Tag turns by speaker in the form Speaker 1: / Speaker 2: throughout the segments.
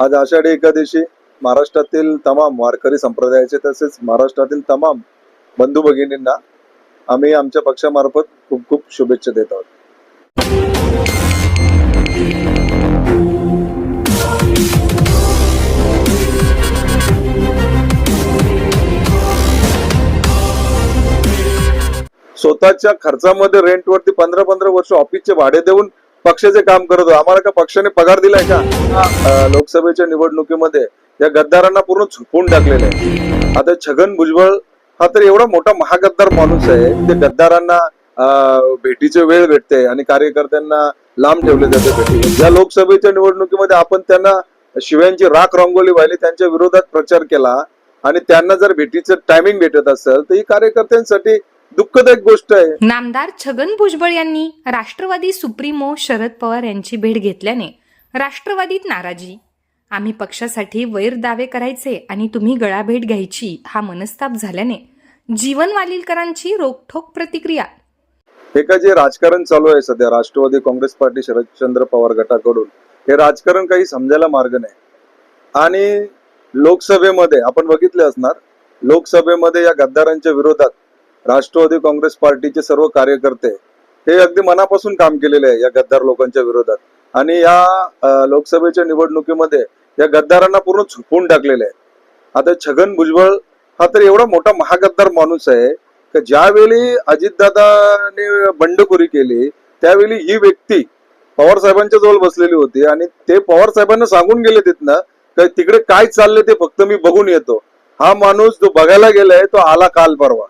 Speaker 1: आज आषाढी एकादशी महाराष्ट्रातील तमाम वारकरी संप्रदायाचे तसेच महाराष्ट्रातील तमाम बंधू भगिनींना आम्ही आमच्या पक्षामार्फत खूप खूप शुभेच्छा देत आहोत. स्वतःच्या खर्चामध्ये रेंटवरती पंधरा पंधरा वर्ष ऑफिसचे भाडे देऊन पक्षाचे काम करत होतो. आम्हाला का पक्षाने पगार दिलाय का? लोकसभेच्या निवडणुकीमध्ये या गद्दारांना पूर्ण झुकून टाकलेलं आहे. आता छगन भुजबळ हा तर एवढा मोठा महागद्दार माणूस आहे. ते गद्दारांना भेटीचे वेळ भेटते आणि कार्यकर्त्यांना लांब ठेवले जाते भेटी या लोकसभेच्या निवडणुकीमध्ये आपण त्यांना शिव्यांची राख रंगोली वाहिली त्यांच्या विरोधात प्रचार केला आणि त्यांना जर भेटीचं टायमिंग भेटत असेल तर ही कार्यकर्त्यांसाठी दुःखदायक गोष्ट आहे.
Speaker 2: नामदार छगन भुजबळ यांनी राष्ट्रवादी सुप्रीमो शरद पवार यांची भेट घेतल्याने राष्ट्रवादीत नाराजी. आम्ही पक्षासाठी वैर दावे करायचे आणि तुम्ही गळाभेट घ्यायची हा मनस्ताप झाल्याने जीवन वालीलकरांची रोखठोक प्रतिक्रिया.
Speaker 1: हे का जे राजकारण चालू आहे सध्या राष्ट्रवादी काँग्रेस पार्टी शरदचंद्र पवार गटाकडून हे राजकारण काही समजायला मार्ग नाही. आणि लोकसभेमध्ये आपण बघितले असणार लोकसभेमध्ये या गद्दारांच्या विरोधात राष्ट्रवादी काँग्रेस पार्टीचे सर्व कार्यकर्ते हे अगदी मनापासून काम केलेले आहे या गद्दार लोकांच्या विरोधात. आणि या लोकसभेच्या निवडणुकीमध्ये या गद्दारांना पूर्ण झुकवून टाकलेले आहे. आता छगन भुजबळ हा तर एवढा मोठा महागद्दार माणूस आहे की ज्यावेळी अजितदादाने बंडखोरी केली त्यावेळी ही व्यक्ती पवार साहेबांच्या जवळ बसलेली होती आणि ते पवार साहेबांना सांगून गेले तिथनं की तिकडे काय चाललंय ते फक्त मी बघून येतो. हा माणूस जो बघायला गेलाय तो आला काल परवा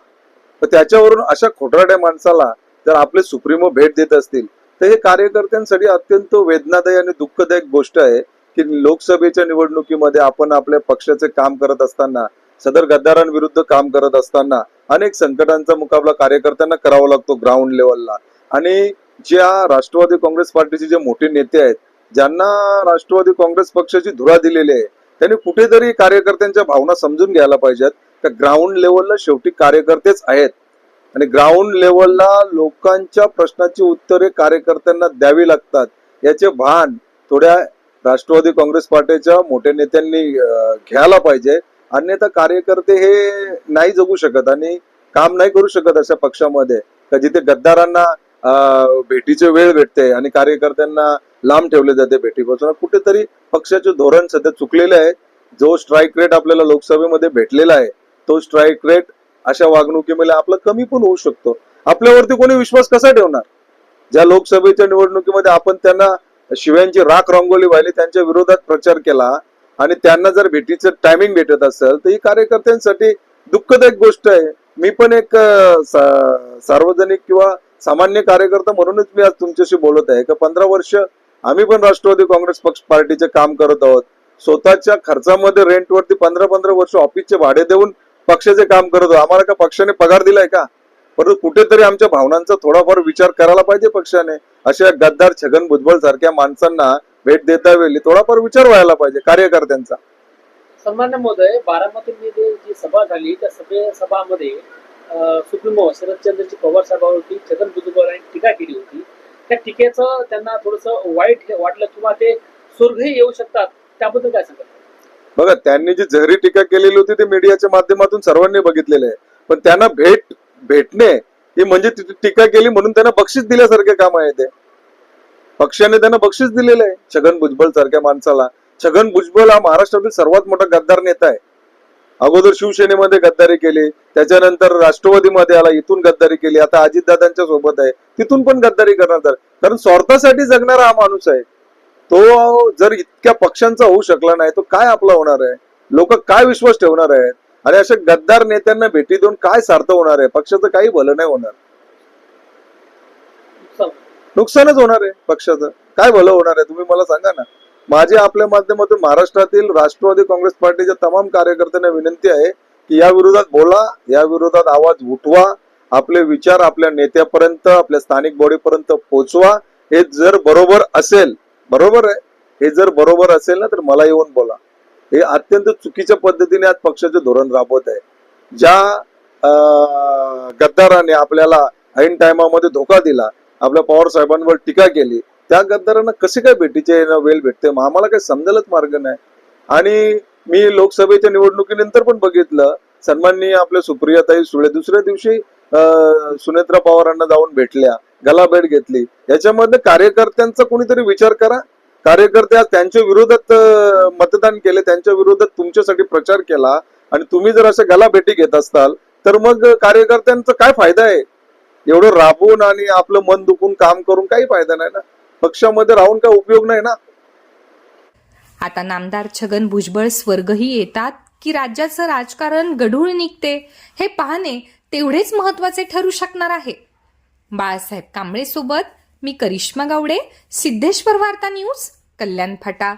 Speaker 1: तर त्याच्यावरून अशा खोटराड्या माणसाला जर आपले सुप्रीमो भेट देत असतील तर हे कार्यकर्त्यांसाठी अत्यंत वेदनादायी आणि दुःखदायक गोष्ट आहे की लोकसभेच्या निवडणुकीमध्ये आपण आपल्या पक्षाचे काम करत असताना सदर गद्दारांविरुद्ध काम करत असताना अनेक संकटांचा मुकाबला कार्यकर्त्यांना करावा लागतो ग्राउंड लेवलला आणि ज्या राष्ट्रवादी काँग्रेस पार्टीचे जे मोठे नेते आहेत ज्यांना राष्ट्रवादी काँग्रेस पक्षाची धुरा दिलेली आहे त्यांनी कुठेतरी कार्यकर्त्यांच्या भावना समजून घ्यायला पाहिजेत. त्या ग्राउंड लेवलला शेवटी कार्यकर्तेच आहेत. आणि ग्राउंड लेवलला लोकांच्या प्रश्नाची उत्तरे कार्यकर्त्यांना द्यावी लागतात. याचे भान थोड्या राष्ट्रवादी काँग्रेस पार्टीच्या मोठ्या नेत्यांनी घ्यायला पाहिजे. अन्यथा कार्यकर्ते हे नाही जगू शकत आणि काम नाही करू शकत अशा पक्षामध्ये. का जिथे गद्दारांना भेटीचे वेळ भेटते आणि कार्यकर्त्यांना लांब ठेवले जाते भेटीपासून. कुठेतरी पक्षाचे धोरण सध्या चुकलेले आहे. जो स्ट्राईक रेट आपल्याला लोकसभेमध्ये भेटलेला आहे तो स्ट्राईक रेट अशा वागणुकीमध्ये आपला कमी पण होऊ शकतो. आपल्यावरती कोणी विश्वास कसा ठेवणार? ज्या लोकसभेच्या निवडणुकीमध्ये आपण त्यांना शिव्यांची राख रंगोली वाहिली त्यांच्या विरोधात प्रचार केला आणि त्यांना जर भेटीचं टायमिंग भेटत असेल तर ही कार्यकर्त्यांसाठी दुःखदायक गोष्ट आहे. मी पण एक सार्वजनिक किंवा सामान्य कार्यकर्ता म्हणूनच मी आज तुमच्याशी बोलत आहे. का पंधरा वर्ष आम्ही पण राष्ट्रवादी काँग्रेस पक्ष पार्टीचे काम करत आहोत. स्वतःच्या खर्चामध्ये रेंटवरती पंधरा पंधरा वर्ष ऑफिसचे भाडे देऊन पक्षाचे काम करत. आम्हाला का पक्षाने पगार दिलाय का? परंतु कुठेतरी आमच्या भावनांचा थोडाफार विचार करायला पाहिजे पक्षाने. अशा गद्दार छगन भुजबळ सारख्या माणसांना भेट देता वेळी थोडाफार विचार व्हायला पाहिजे कार्यकर्त्यांचा.
Speaker 3: सन्मान्य महोदय बारामतीमध्ये जी सभा झाली त्या सभे सभामध्ये सुप्रिमो शरदचंद्र शरदचंद्रजी पवार साहेबांवरती छगन भुजबळ यांनी टीका केली होती. त्या टीकेचं त्यांना थोडस वाईट वाटलं किंवा ते स्वर्गही येऊ शकतात. त्याबद्दल काय सांगतात
Speaker 1: बघा त्यांनी जी जहरी टीका केलेली होती ती मीडियाच्या माध्यमातून सर्वांनी बघितलेले आहे. पण त्यांना भेट भेटणे ही म्हणजे टीका केली म्हणून त्यांना बक्षीस दिल्यासारखे काम आहे ते. पक्षाने त्यांना बक्षीस दिलेलं आहे छगन भुजबळ सारख्या माणसाला. छगन भुजबळ हा महाराष्ट्रातील सर्वात मोठा गद्दार नेता आहे. अगोदर शिवसेनेमध्ये गद्दारी केली त्याच्यानंतर राष्ट्रवादीमध्ये आला इथून गद्दारी केली आता अजितदादांच्या सोबत आहे तिथून पण गद्दारी करणार. कारण स्वार्थासाठी जगणारा हा माणूस आहे. तो जर इतक्या पक्षांचा होऊ शकला नाही तो काय आपला होणार आहे? लोक काय विश्वास ठेवणार आहेत? आणि अशा गद्दार नेत्यांना भेटी देऊन काय सार्थ होणार आहे? पक्षाचं काही भलं नाही होणार. नुकसानच होणार आहे पक्षाचं. काय भलं होणार आहे? तुम्ही मला सांगा ना. माझी आपल्या माध्यमातून महाराष्ट्रातील राष्ट्रवादी काँग्रेस पार्टीच्या तमाम कार्यकर्त्यांना विनंती आहे की या विरोधात बोला या विरोधात आवाज उठवा आपले विचार आपल्या नेत्यापर्यंत आपल्या स्थानिक बॉडीपर्यंत पोहोचवा हे जर बरोबर असेल बरोबर आहे. हे जर बरोबर असेल ना तर मला येऊन बोला. हे अत्यंत चुकीच्या पद्धतीने आज पक्षाचे धोरण राबवत आहे. ज्या अं, गद्दाराने आपल्याला ऐन टायमामध्ये धोका दिला आपल्या पवार साहेबांवर टीका केली त्या गद्दारांना कसे काय भेटीचे वेळ भेटते? आम्हाला काही समजायलाच मार्ग नाही. आणि मी लोकसभेच्या निवडणुकीनंतर पण बघितलं सन्माननीय आपल्या सुप्रियाताई सुळे दुसऱ्या दिवशी अं, सुनेत्रा पवारांना जाऊन भेटल्या. गलाभेट घेतली. याच्यामध्ये कार्यकर्त्यांचा कुणीतरी विचार करा. कार्यकर्ते आज त्यांच्या विरोधात मतदान केले त्यांच्या विरोधात तुमच्यासाठी प्रचार केला आणि तुम्ही जर अशा गलाभेटी घेत असताल तर मग कार्यकर्त्यांचा काय फायदा आहे? एवढं राबून आणि आपलं मन दुखून काम करून काही फायदा नाही ना? पक्षामध्ये राहून काय उपयोग नाही ना?
Speaker 2: आता नामदार छगन भुजबळ स्वर्गही येतात की राज्याचं राजकारण गढूळ निघते हे पाहणे तेवढेच महत्त्वाचे ठरू शकणार आहे. बाळासाहेब कांबळेसोबत मी करिश्मा गावडे सिद्धेश्वर वार्ता न्यूज कल्याण फाटा.